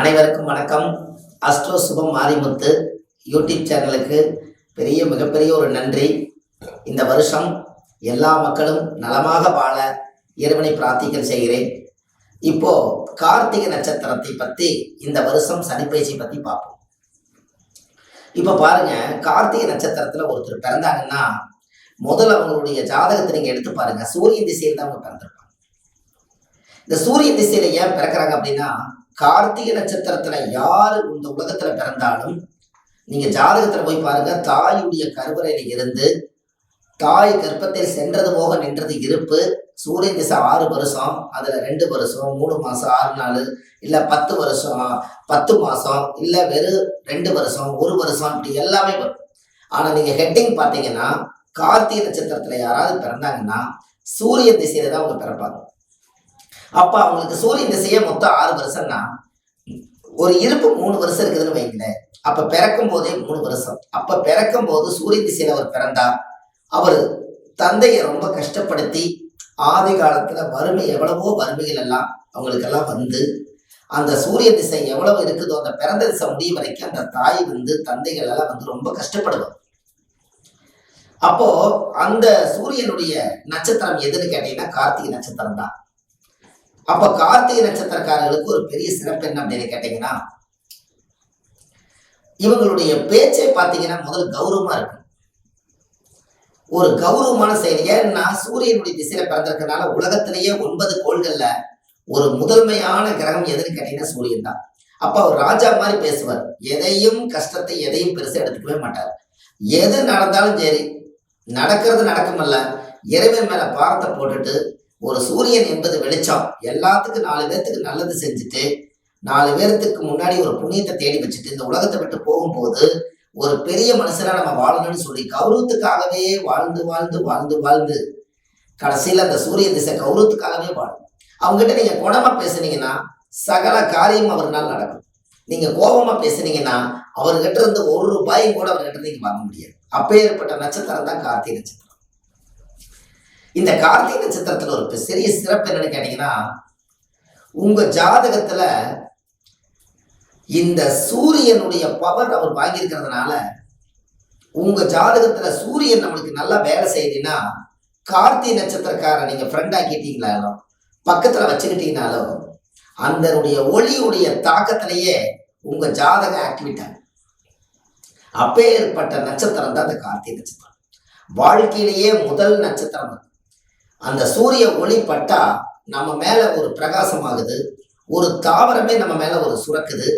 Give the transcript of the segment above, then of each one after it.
அனைவருக்கும் வணக்கம். அஸ்ட்ரோ சுபம் மாரிமுத்து யூடியூப் சேனலுக்கு பெரிய மிகப்பெரிய ஒரு நன்றி. இந்த வருஷம் எல்லா மக்களும் நலமாக வாழ இறைவனை பிரார்த்திக்க செய்கிறேன். இப்போ கார்த்திகை நட்சத்திரத்தை பத்தி இந்த வருஷம் சனிப்பயிற்சி பத்தி பார்ப்போம். இப்போ பாருங்க கார்த்திகை நட்சத்திரத்துல ஒருத்தர் பிறந்தாங்கன்னா முதல்ல அவங்களுடைய ஜாதகத்தை நீங்க எடுத்து பாருங்க. சூரிய திசையில் தான் அவங்க பிறந்திருப்பாங்க. இந்த சூரிய திசையில ஏன் பிறக்கிறாங்க அப்படின்னா கார்த்திகை நட்சத்திரத்துல யாரு இந்த உலகத்துல பிறந்தாலும் நீங்க ஜாதகத்துல போய் பாருங்க தாயுடைய கருவறையில இருந்து தாய் கர்ப்பத்தில் சென்றது போக நின்றது இருப்பு சூரிய திசை ஆறு வருஷம் அதுல ரெண்டு வருஷம் மூணு மாசம் ஆறு நாள் இல்ல பத்து வருஷம் பத்து மாசம் இல்ல வெறும் ரெண்டு வருஷம் ஒரு வருஷம் இப்படி எல்லாமே வரும். ஆனா நீங்க ஹெட்டிங் பாத்தீங்கன்னா கார்த்திகை நட்சத்திரத்துல யாராவது பிறந்தாங்கன்னா சூரிய திசையில தான் அவங்க பிறப்பாங்க. அப்ப அவங்களுக்கு சூரியன் திசையே மொத்தம் ஆறு வருஷம்னா ஒரு இருப்பு மூணு வருஷம் இருக்குதுன்னு வைங்களேன். அப்ப பிறக்கும் போதே மூணு வருஷம். அப்ப பிறக்கும் போது சூரிய திசையில அவர் பிறந்தா அவர் தந்தையை ரொம்ப கஷ்டப்படுத்தி ஆதி காலத்துல வறுமை எவ்வளவோ வறுமைகள் எல்லாம் அவங்களுக்கெல்லாம் வந்து அந்த சூரிய திசை எவ்வளவு இருக்குதோ அந்த பிறந்த திசை முடியும் வரைக்கும் அந்த தாய் வந்து தந்தைகள் எல்லாம் வந்து ரொம்ப கஷ்டப்படுவாங்க அப்போ அந்த சூரியனுடைய நட்சத்திரம் எதுன்னு கேட்டீங்கன்னா கார்த்திகை நட்சத்திரம் தான் அப்ப கார்த்திகை நட்சத்திரக்காரர்களுக்கு ஒரு பெரிய சிறப்பு என்ன அப்படின்னு கேட்டீங்கன்னா இவங்களுடைய பேச்சை பார்த்தீங்கன்னா முதல் கௌரவமா இருக்கு. ஒரு கௌரவமான செயல். ஏன்னா சூரியனுடைய திசையில பிறந்திருக்கனால உலகத்திலேயே ஒன்பது கோள்கள்ல ஒரு முதன்மையான கிரகம் எதுன்னு கேட்டீங்கன்னா சூரியன் தான். அப்ப அவர் ராஜா மாதிரி பேசுவார். எதையும் கஷ்டத்தை எதையும் பெருசா எடுத்துக்கவே மாட்டார். எது நடந்தாலும் சரி நடக்கிறது நடக்குமல்ல இறைவன் மேல பாரத்தை போட்டுட்டு ஒரு சூரியன் என்பது வெளிச்சம். எல்லாத்துக்கும் நாலு பேர்த்துக்கு நல்லது செஞ்சுட்டு நாலு பேர்த்துக்கு முன்னாடி ஒரு புண்ணியத்தை தேடி வச்சுட்டு இந்த உலகத்தை விட்டு போகும்போது ஒரு பெரிய மனுஷனா நம்ம வாழணும்னு சொல்லி கௌரவத்துக்காகவே வாழ்ந்து வாழ்ந்து வாழ்ந்து வாழ்ந்து கடைசியில் அந்த சூரிய திசை கௌரவத்துக்காகவே வாழும். அவங்ககிட்ட நீங்க குணமா பேசுனீங்கன்னா சகல காரியம் அவர்னால் நடக்கும். நீங்க கோபமா பேசுனீங்கன்னா அவர்கிட்ட இருந்து ஒரு ரூபாயும் கூட அவர்கிட்ட நீங்க வாங்க முடியாது. அப்பேற்பட்ட நட்சத்திரம் தான் கார்த்திகை நட்சத்திரம். இந்த கார்த்திகை நட்சத்திரத்துல ஒரு பெரிய சிறப்பு என்னன்னு கேட்டீங்கன்னா உங்க ஜாதகத்துல இந்த சூரியனுடைய பவர் அவர் வாங்கியிருக்கிறதுனால உங்க ஜாதகத்துல சூரியன் நம்மளுக்கு நல்லா வேலை செய்யுதுன்னா கார்த்திகை நட்சத்திரக்காரன் நீங்க ஃப்ரெண்ட் ஆக்கிட்டீங்களாலும் பக்கத்துல வச்சுக்கிட்டீங்கனாலும் அந்தனுடைய ஒளியுடைய தாக்கத்திலேயே உங்க ஜாதகம் ஆக்டிவேட் ஆகும் அப்பேற்பட்ட நட்சத்திரம் தான் அந்த கார்த்திகை நட்சத்திரம் வாழ்க்கையிலேயே முதல் நட்சத்திரம் அது. அந்த சூரிய ஒளி பட்டா நம்ம மேல ஒரு பிரகாசமாகுது ஒரு தாவரமே நம்ம மேல ஒரு சுரக்குது.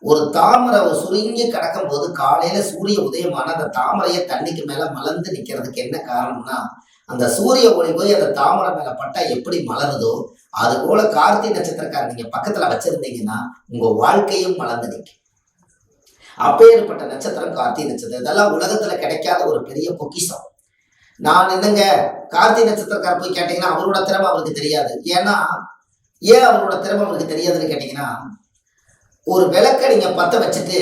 ஒரு தாமரை ஒரு சுருங்கி கிடக்கும் போது காலையில சூரிய உதயமான அந்த தாமரையை தண்ணிக்கு மேல மலர்ந்து நிக்கிறதுக்கு என்ன காரணம்னா அந்த சூரிய ஒளி போய் அந்த தாமரை மேல பட்டா எப்படி மலருதோ அது போல கார்த்திகை நட்சத்திரக்கார நீங்க பக்கத்துல வச்சிருந்தீங்கன்னா உங்க வாழ்க்கையும் மலர்ந்து நிற்கும் அப்பேற்பட்ட நட்சத்திரம் கார்த்திகை நட்சத்திரம். இதெல்லாம் உலகத்துல கிடைக்காத ஒரு பெரிய பொக்கிஷம். நான் என்னங்க கார்த்திகை நட்சத்திரக்கார போய் கேட்டீங்கன்னா அவரோட திறமை அவருக்கு தெரியாது. ஏன்னா ஏன் அவரோட திறமை அவருக்கு தெரியாதுன்னு கேட்டீங்கன்னா ஒரு விளக்கை நீங்க பத்த வச்சுட்டு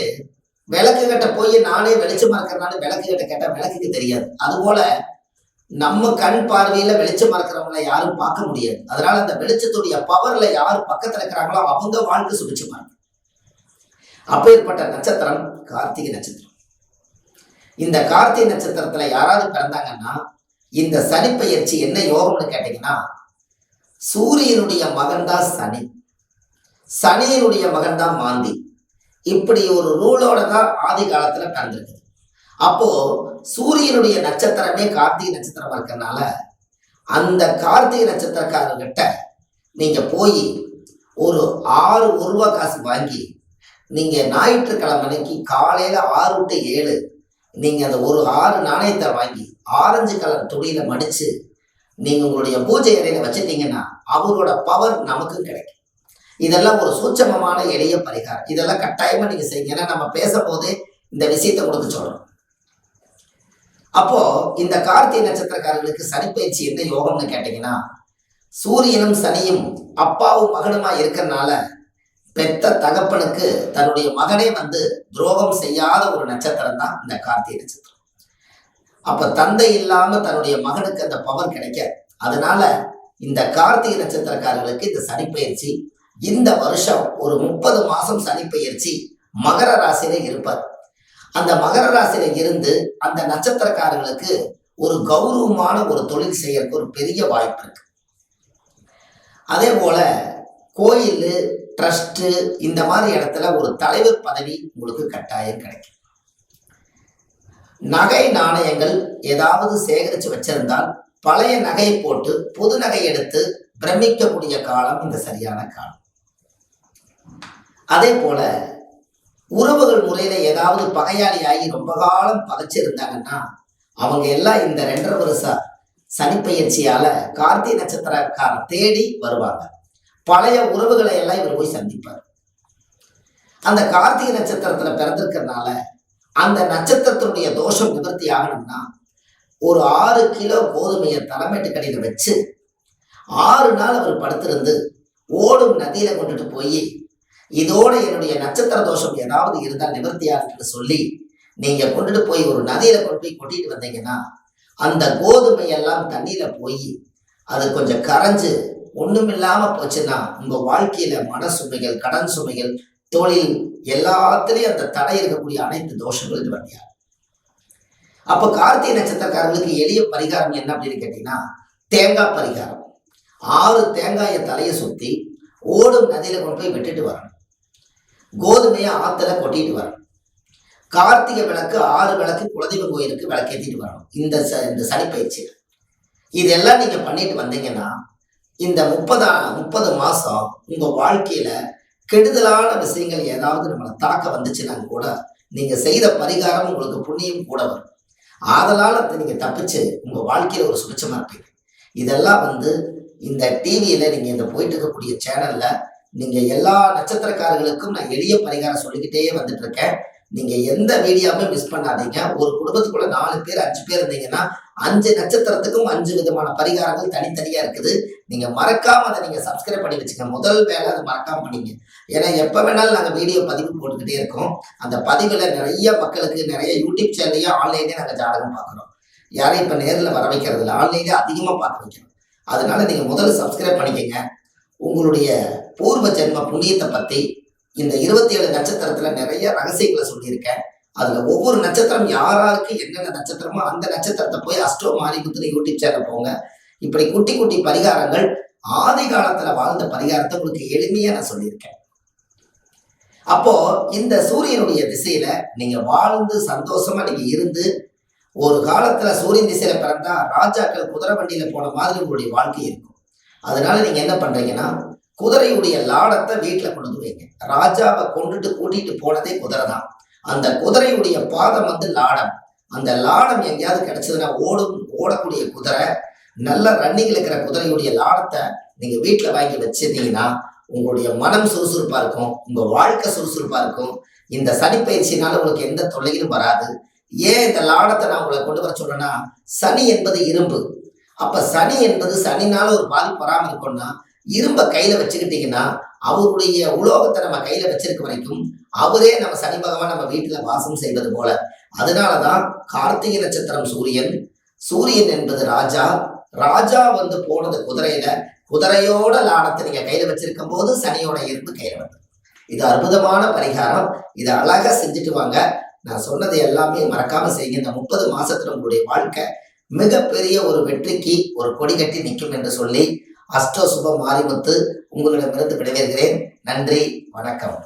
விளக்கு கிட்ட போய் நானே வெளிச்சமா இருக்கிறனால விளக்கு கிட்ட கேட்டா விளக்குக்கு தெரியாது. அதுபோல நம்ம கண் பார்வையில வெளிச்சமா இருக்கிறவங்கள யாரும் பார்க்க முடியாது. அதனால அந்த வெளிச்சத்துடைய பவர்ல யார் பக்கத்துல இருக்கிறாங்களோ அவங்க வாழ்க்கை சுபிச்சமா இருக்கும் அப்பேற்பட்ட நட்சத்திரம் கார்த்திகை நட்சத்திரம். இந்த கார்த்திகை நட்சத்திரத்துல யாராவது பிறந்தாங்கன்னா இந்த சனி பயிற்சி என்ன யோகம்னு கேட்டீங்கன்னா சூரியனுடைய மகன்தான் சனி. சனியினுடைய மகன்தான் மாந்தி. இப்படி ஒரு ரூலோட தான் ஆதி காலத்துல பிறந்திருக்கு அப்போ சூரியனுடைய நட்சத்திரமே கார்த்திகை நட்சத்திரமா இருக்கிறதுனால அந்த கார்த்திகை நட்சத்திரக்காரர்கிட்ட நீங்க போய் ஒரு ஆறு ஒரு ரூபா காசு வாங்கி நீங்க ஞாயிற்றுக்கிழமை அன்னைக்கு காலையில ஆறு டு ஏழு நீங்கள் அந்த ஒரு ஆறு நாணயத்தை வாங்கி ஆரஞ்சு கலர் துணியில் மடித்து நீங்கள் உங்களுடைய பூஜை அறையில வச்சுட்டீங்கன்னா அவரோட பவர் நமக்கும் கிடைக்கும். இதெல்லாம் ஒரு சூட்சமமான எளிய பரிகாரம். இதெல்லாம் கட்டாயமாக நீங்கள் செய்யுங்க. ஏன்னா நம்ம பேசும்போதே இந்த விஷயத்தை கொடுக்க சொல்கிறோம் அப்போ இந்த கார்த்திகை நட்சத்திரக்காரர்களுக்கு சனிப்பயிற்சி என்ன யோகம்னு கேட்டிங்கன்னா சூரியனும் சனியும் அப்பாவும் மகனுமா இருக்கிறனால பெத்த தகப்பனுக்கு தன்னுடைய மகனே வந்து துரோகம் செய்யாத ஒரு நட்சத்திரம் தான் இந்த கார்த்திகை நட்சத்திரம். அப்ப தந்தை இல்லாம தன்னுடைய மகனுக்கு அந்த பவர் கிடைக்காது. அதனால இந்த கார்த்திகை நட்சத்திரக்காரர்களுக்கு இந்த சனிப்பயிற்சி இந்த வருஷம் ஒரு முப்பது மாசம் சனிப்பயிற்சி மகர ராசியில இருப்பார். அந்த மகர ராசியில இருந்து அந்த நட்சத்திரக்காரர்களுக்கு ஒரு கௌரவமான ஒரு தொழில் செய்யறதுக்கு ஒரு பெரிய வாய்ப்பு இருக்கு. அதே போல கோயில் ட்ரஸ்ட்டு இந்த மாதிரி இடத்துல ஒரு தலைவர் பதவி உங்களுக்கு கட்டாயம் கிடைக்கும். நகை நாணயங்கள் ஏதாவது சேகரித்து வச்சிருந்தால் பழைய நகையை போட்டு புது நகை எடுத்து பிரமிக்கக்கூடிய காலம் இந்த சரியான காலம். அதே போல உறவுகள் முறையில ஏதாவது பகையாளி ஆகி ரொம்ப காலம் பதைச்சிருந்தாங்கன்னா அவங்க எல்லாம் இந்த ரெண்டரை வருஷ சனிப்பெயர்ச்சியால கார்த்திகை நட்சத்திரக்காரன் தேடி வருவாங்க. பழைய உறவுகளை எல்லாம் இவர் போய் சந்திப்பார். அந்த கார்த்திகை நட்சத்திரத்துல பிறந்திருக்கிறதுனால அந்த நட்சத்திரத்தினுடைய தோஷம் நிவர்த்தி ஆகணும்னா ஒரு ஆறு கிலோ கோதுமையை தலைமைட்டு கடையில் வச்சு ஆறு நாள் அவர் படுத்திருந்து ஓடும் நதியில கொண்டுட்டு போய் இதோட என்னுடைய நட்சத்திர தோஷம் ஏதாவது இருந்தால் நிவர்த்தியாகுன்னு சொல்லி நீங்க கொண்டுட்டு போய் ஒரு நதியில கொண்டு போய் கொட்டிட்டு வந்தீங்கன்னா அந்த கோதுமை எல்லாம் தண்ணியில போய் அது கொஞ்சம் கரைஞ்சு ஒண்ணுமில்லாம போச்சுன்னா உங்க வாழ்க்கையில மன சுமைகள் கடன் சுமைகள் தொழில் எல்லாத்துலயும் அந்த தடை இருக்கக்கூடிய அனைத்து தோஷங்களும் நிவர்த்தியாகும் அப்ப கார்த்திகை நட்சத்திரக்காரங்களுக்கு எளிய பரிகாரம் என்ன அப்படின்னு கேட்டீங்கன்னா தேங்காய் பரிகாரம். ஆறு தேங்காயை தலையை சுத்தி ஓடும் நதியில கொண்டு போய் விட்டுட்டு வரணும். கோதுமையை ஆத்துல கொட்டிட்டு வரணும். கார்த்திகை விளக்கு ஆறு விளக்கு குலதெய்வ கோயிலுக்கு விளக்கேற்றிட்டு வரணும். இந்த ச இந்த சனிப்பயிற்சியில். இதெல்லாம் நீங்க பண்ணிட்டு வந்தீங்கன்னா இந்த முப்பதா முப்பது மாசம் உங்க வாழ்க்கையில கெடுதலான விஷயங்கள் ஏதாவது நம்மளை தாக்க வந்துச்சுன்னா கூட நீங்க செய்த பரிகாரம் உங்களுக்கு புண்ணியம் கூட வரும். ஆதலால் அதை நீங்க தப்பிச்சு உங்க வாழ்க்கையில ஒரு சுபிச்சமா இருப்பீங்க. இதெல்லாம் வந்து இந்த டிவியில நீங்க இந்த போயிட்டு இருக்கக்கூடிய சேனல்ல நீங்க எல்லா நட்சத்திரக்காரர்களுக்கும் நான் எளிய பரிகாரம் சொல்லிக்கிட்டே வந்துட்டு இருக்கேன். நீங்க எந்த வீடியோவுமே மிஸ் பண்ணாதீங்க. ஒரு குடும்பத்துக்குள்ள நாலு பேர் அஞ்சு பேர் இருந்தீங்கன்னா அஞ்சு நட்சத்திரத்துக்கும் அஞ்சு விதமான பரிகாரங்கள் தனித்தனியா இருக்குது. நீங்க மறக்காம அதை நீங்க சப்ஸ்கிரைப் பண்ணி வச்சுக்க முதல் வேலை அதை மறக்காம பண்ணீங்க. ஏன்னா எப்ப வேணாலும் நாங்க வீடியோ பதிவு போட்டுக்கிட்டே இருக்கோம். அந்த பதிவுல நிறைய மக்களுக்கு நிறைய யூடியூப் சேனல்லையும் ஆன்லைன்லயே நாங்க ஜாதகம் பார்க்குறோம். யாரையும் இப்ப நேர்ல வர வைக்கிறது இல்லை. ஆன்லைனே அதிகமா பார்க்க வைக்கிறோம். அதனால நீங்க முதல்ல சப்ஸ்கிரைப் பண்ணிக்கங்க. உங்களுடைய பூர்வ ஜென்ம புண்ணியத்தை பத்தி இந்த இருபத்தி ஏழு நட்சத்திரத்துல நிறைய ரகசியங்களை சொல்லியிருக்கேன். அதுல ஒவ்வொரு நட்சத்திரம் யாராருக்கு என்னென்ன நட்சத்திரமோ அந்த நட்சத்திரத்தை போய் அஸ்ட்ரோ மாரிமுத்துன்னு யூடியூப் சேனல் போங்க. இப்படி குட்டி குட்டி பரிகாரங்கள் ஆதி காலத்துல வாழ்ந்த பரிகாரத்தை உங்களுக்கு எளிமையா நான் சொல்லியிருக்கேன். அப்போ இந்த சூரியனுடைய திசையில நீங்க வாழ்ந்து சந்தோஷமா நீங்க இருந்து ஒரு காலத்துல சூரியன் திசையில பிறந்தா ராஜாக்கள் குதிரை வண்டியில போன மாதிரி உங்களுடைய வாழ்க்கை இருக்கும். அதனால நீங்க என்ன பண்றீங்கன்னா குதிரையுடைய லாடத்தை வீட்டுல கொண்டு வைங்க. ராஜாவை கொண்டுட்டு கூட்டிட்டு போனதே குதிரை தான் அந்த குதிரையுடைய பாதம் வந்து லாடம். அந்த லாடம் எங்கேயாவது கிடைச்சதுன்னா ஓடும் ஓடக்கூடிய குதிரை நல்ல ரன்னிங் இருக்கிற குதிரையுடைய லாடத்தை நீங்க வீட்டுல வாங்கி வச்சிருந்தீங்கன்னா உங்களுடைய மனம் சுறுசுறுப்பா இருக்கும் உங்க வாழ்க்கை சுறுசுறுப்பா இருக்கும். இந்த சனி பயிற்சினால உங்களுக்கு எந்த தொல்லையிலும் வராது. ஏன் இந்த லாடத்தை நான் உங்களை கொண்டு வர சொல்றேன்னா சனி என்பது இரும்பு. அப்ப சனி என்பது சனினால ஒரு பாதிப்பு வராமல் இருக்கும்னா இரும்ப கையில வச்சுக்கிட்டீங்கன்னா அவருடைய உலோகத்தை நம்ம கையில வச்சிருக்க வரைக்கும் அவரே நம்ம சனி பகவான் நம்ம வீட்டுல வாசம் செய்வது போல. அதனாலதான் கார்த்திகை நட்சத்திரம் சூரியன். சூரியன் என்பது ராஜா. ராஜா வந்து போனது குதிரையில. குதிரையோட லாடத்தை நீங்க கையில வச்சிருக்கும் போது சனியோட இருப்பு கையில வந்து இது அற்புதமான பரிகாரம். இதை அழகா செஞ்சுட்டு வாங்க. நான் சொன்னது எல்லாமே மறக்காம செய்யுங்க. இந்த முப்பது மாசத்துல உங்களுடைய வாழ்க்கை மிகப்பெரிய ஒரு வெற்றிக்கு ஒரு கொடி கட்டி நிற்கும் என்று சொல்லி அஷ்டோ சுப மாரிமுத்து உங்களிடமிருந்து விடைபெறுகிறேன். நன்றி. வணக்கம்.